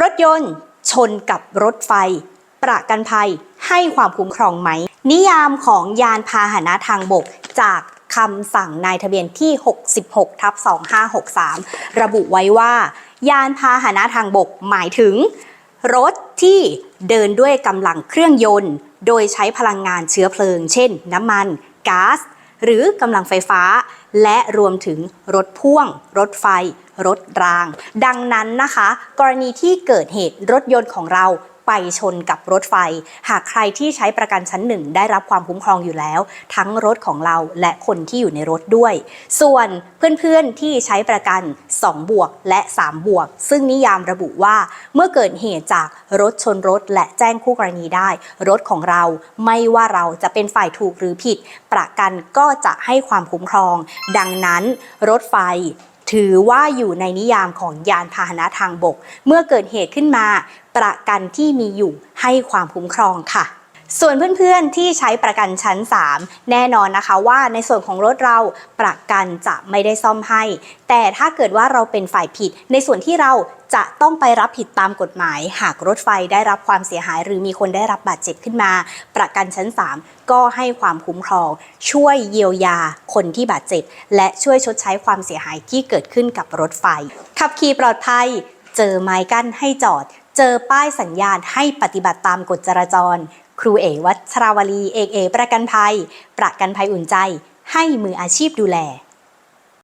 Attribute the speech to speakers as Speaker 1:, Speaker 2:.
Speaker 1: รถยนต์ ชนกับรถไฟ ประกันภัยให้ความคุ้มครองไหม นิยามของยานพาหนะทางบกจากคำสั่งนายทะเบียนที่ 66 ทับ 2563 ระบุไว้ว่า ยานพาหนะทางบกหมายถึง รถที่เดินด้วยกำลังเครื่องยนต์ โดยใช้พลังงานเชื้อเพลิง เช่น น้ำมัน ก๊าซ หรือกำลังไฟฟ้า และรวมถึงรถพ่วง รถไฟ รถราง ดังนั้นนะคะ กรณีที่เกิดเหตุรถยนต์ของเราไปชนกับรถไฟ หากใครที่ใช้ประกันชั้นหนึ่งได้รับความคุ้มครองอยู่แล้ว ทั้งรถของเราและคนที่อยู่ในรถด้วย ส่วนเพื่อนๆที่ใช้ประกัน 2 บวก และ 3 บวก ซึ่งนิยามระบุว่า เมื่อเกิดเหตุจากรถชนรถ และแจ้งคู่กรณีได้ รถของเราไม่ว่าเราจะเป็นฝ่ายถูกหรือผิด ประกันก็จะให้ความคุ้มครอง ดังนั้น รถไฟถือว่าอยู่ในนิยามของยานพาหนะทางบก เมื่อเกิดเหตุขึ้นมา ประกันที่มีอยู่ให้ความคุ้มครองค่ะ ส่วนเพื่อนๆที่ใช้ประกันชั้น 3 แน่นอนนะคะว่าในส่วนของรถเราประกันจะไม่ได้ซ่อมให้ แต่ถ้าเกิดว่าเราเป็นฝ่ายผิด ในส่วนที่เราจะต้องไปรับผิดตามกฎหมาย หากรถไฟได้รับความเสียหาย หรือมีคนได้รับบาดเจ็บขึ้นมา ประกันชั้น 3 ก็ให้ความคุ้มครอง ช่วยเยียวยาคนที่บาดเจ็บ และช่วยชดใช้ความเสียหายที่เกิดขึ้นกับรถไฟ ขับขี่ปลอดภัย เจอไม้กั้นให้จอด เจอป้ายสัญญาณให้ปฏิบัติตามกฎจราจร ครูเอวัชราวลีเอกเอประกันภัย ประกันภัยอุ่นใจ ให้มืออาชีพดูแล